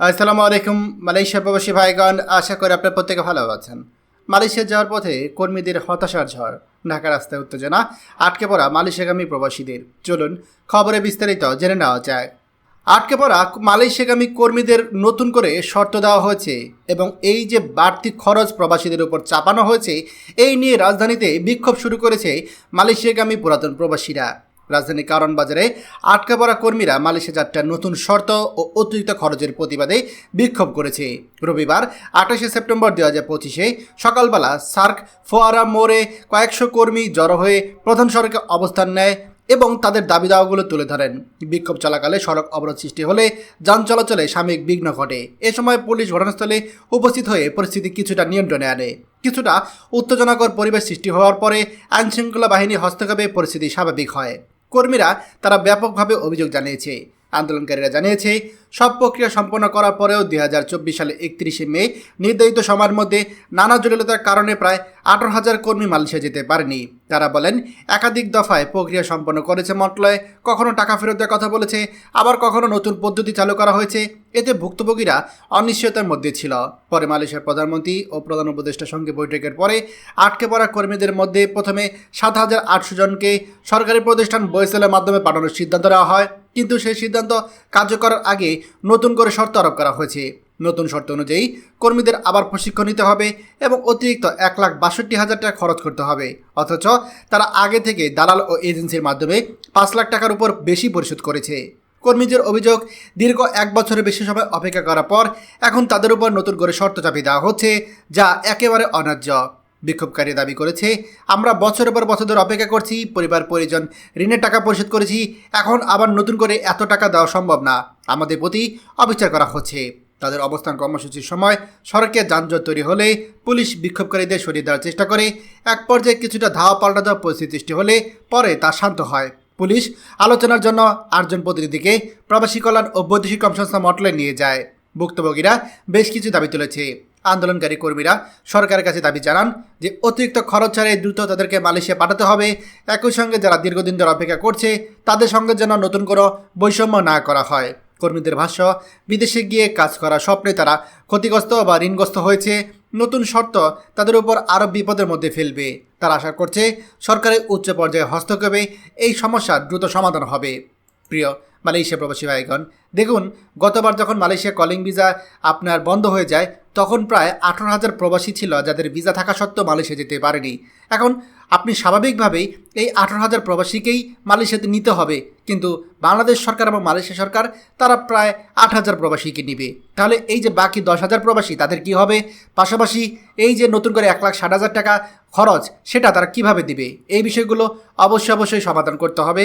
আসসালামু আলাইকুম, মালয়েশিয়া প্রবাসী ভাইগণ, আশা করি আপনার প্রত্যেকে ভালো আছেন। মালয়েশিয়া যাওয়ার পথে কর্মীদের হতাশার ঝড়, ঢাকা রাস্তায় উত্তেজনা, আটকে পড়া মালয়েশিয়াগামী প্রবাসীদের। চলুন, খবরে বিস্তারিত জেনে নেওয়া যায় আটকে পড়া মালয়েশিয়াগামী কর্মীদের নতুন করে শর্ত দেওয়া হয়েছে এবং এই যে বাড়তি খরচ প্রবাসীদের উপর চাপানো হয়েছে, এই নিয়ে রাজধানীতে বিক্ষোভ শুরু করেছে মালয়েশিয়াগামী পুরাতন প্রবাসীরা। রাজধানী কারণ বাজারে আটকা পড়া কর্মীরা মালয়েশিয়া যাত্রার নতুন শর্ত ও অতিরিক্ত খরচের প্রতিবাদে বিক্ষোভ করেছে। রবিবার আঠাশে সেপ্টেম্বর দু হাজার পঁচিশে সকালবেলা সার্ক ফোয়ারা মোড়ে কয়েকশো কর্মী জড়ো হয়ে প্রধান সড়কে অবস্থান নেয় এবং তাদের দাবি দাওয়াগুলো তুলে ধরেন। বিক্ষোভ চলাকালে সড়ক অবরোধ সৃষ্টি হলে যান চলাচলে সাময়িক বিঘ্ন ঘটে। এ সময় পুলিশ ঘটনাস্থলে উপস্থিত হয়ে পরিস্থিতি কিছুটা নিয়ন্ত্রণে আনে। কিছুটা উত্তেজনাকর পরিবেশ সৃষ্টি হওয়ার পরে আইনশৃঙ্খলা বাহিনী হস্তক্ষেপে পরিস্থিতি স্বাভাবিক হয়। কর্মীরা তারা ব্যাপকভাবে অভিযোগ জানিয়েছে। আন্দোলনকারীরা জানিয়েছে, সব প্রক্রিয়া সম্পন্ন করার পরেও দুই হাজার চব্বিশ সালে একত্রিশে মে নির্ধারিত সময়ের মধ্যে নানা জটিলতার কারণে প্রায় আঠারো হাজার কর্মী মালয়েশিয়া যেতে পারেনি। তারা বলেন, একাধিক দফায় প্রক্রিয়া সম্পন্ন করেছে মন্ত্রণালয়, কখনো টাকা ফেরত দেওয়ার কথা বলেছে, আবার কখনো নতুন পদ্ধতি চালু করা হয়েছে। এতে ভুক্তভোগীরা অনিশ্চয়তার মধ্যে ছিল। পরে মালয়েশিয়ার প্রধানমন্ত্রী ও প্রধান উপদেষ্টার সঙ্গে বৈঠকের পরে আটকে পড়া কর্মীদের মধ্যে প্রথমে সাত হাজার আটশো জনকে সরকারি প্রতিষ্ঠান বয়সেলের মাধ্যমে পাঠানোর সিদ্ধান্ত নেওয়া হয়। কিন্তু সেই সিদ্ধান্ত কার্যকর আগে নতুন করে শর্ত আরোপ করা হয়েছে। নতুন শর্ত অনুযায়ী কর্মীদের আবার প্রশিক্ষণ নিতে হবে এবং অতিরিক্ত এক লাখ বাষট্টি হাজার টাকা খরচ করতে হবে। অথচ তারা আগে থেকে দালাল ও এজেন্সির মাধ্যমে পাঁচ লাখ টাকার উপর বেশি পরিশোধ করেছে। কর্মীদের অভিযোগ, দীর্ঘ এক বছরের বেশি সময় অপেক্ষা করার পর এখন তাদের উপর নতুন করে শর্ত চাপিয়ে দেওয়া হচ্ছে, যা একেবারে অন্যায্য। বিক্ষোভকারী দাবি করেছে, আমরা বছরের পর বছর ধরে অপেক্ষা করছি, পরিবার, পরিজন, ঋণের টাকা পরিশোধ করেছি, এখন আবার নতুন করে এত টাকা দেওয়া সম্ভব না। আমাদের প্রতি অবিচার করা হচ্ছে। তাদের অবস্থান কর্মসূচির সময় সড়কে যানজট তৈরি হলে পুলিশ বিক্ষোভকারীদের সরিয়ে দেওয়ার চেষ্টা করে। এক পর্যায়ে কিছুটা ধাওয়া পাল্টা দেওয়ার পরিস্থিতি সৃষ্টি হলে পরে তা শান্ত হয়। পুলিশ আলোচনার জন্য আটজন প্রতিনিধিকে প্রবাসী কল্যাণ ও বৈদেশিক কর্মসংস্থা মটলে নিয়ে যায়। ভুক্তভোগীরা বেশ কিছু দাবি তুলেছে। আন্দোলনকারী কর্মীরা সরকারের কাছে দাবি জানান যে অতিরিক্ত খরচ ছাড়াই দ্রুত তাদেরকে মালয়েশিয়া পাঠাতে হবে। একই সঙ্গে যারা দীর্ঘদিন ধরে অপেক্ষা করছে, তাদের সঙ্গে যেন নতুন কোনো বৈষম্য না করা হয়। কর্মীদের ভাষ্য, বিদেশে গিয়ে কাজ করা স্বপ্নে তারা ক্ষতিগ্রস্ত বা ঋণগ্রস্ত হয়েছে। নতুন শর্ত তাদের উপর আরও বিপদের মধ্যে ফেলবে। তারা আশা করছে, সরকারের উচ্চ পর্যায়ে হস্তক্ষেপে এই সমস্যার দ্রুত সমাধান হবে। প্রিয় মালয়েশিয়া প্রবাসী ভাইগণ, দেখুন, গতবার যখন মালয়েশিয়া কলিং ভিসা আপনার বন্ধ হয়ে যায়, তখন প্রায় আঠারো হাজার প্রবাসী ছিল যাদের ভিসা থাকা সত্ত্বেও মালয়েশিয়া যেতে পারেনি। এখন আপনি স্বাভাবিকভাবেই এই আঠারো হাজার প্রবাসীকেই মালয়েশিয়াতে নিতে হবে। কিন্তু বাংলাদেশ সরকার এবং মালয়েশিয়া সরকার, তারা প্রায় আট হাজার প্রবাসীকে নিবে। তাহলে এই যে বাকি দশ হাজার প্রবাসী, তাদের কি হবে? পাশাপাশি এই যে নতুন করে এক লাখ ষাট হাজার টাকা খরচ, সেটা তারা কীভাবে দিবে? এই বিষয়গুলো অবশ্যই অবশ্যই সমাধান করতে হবে।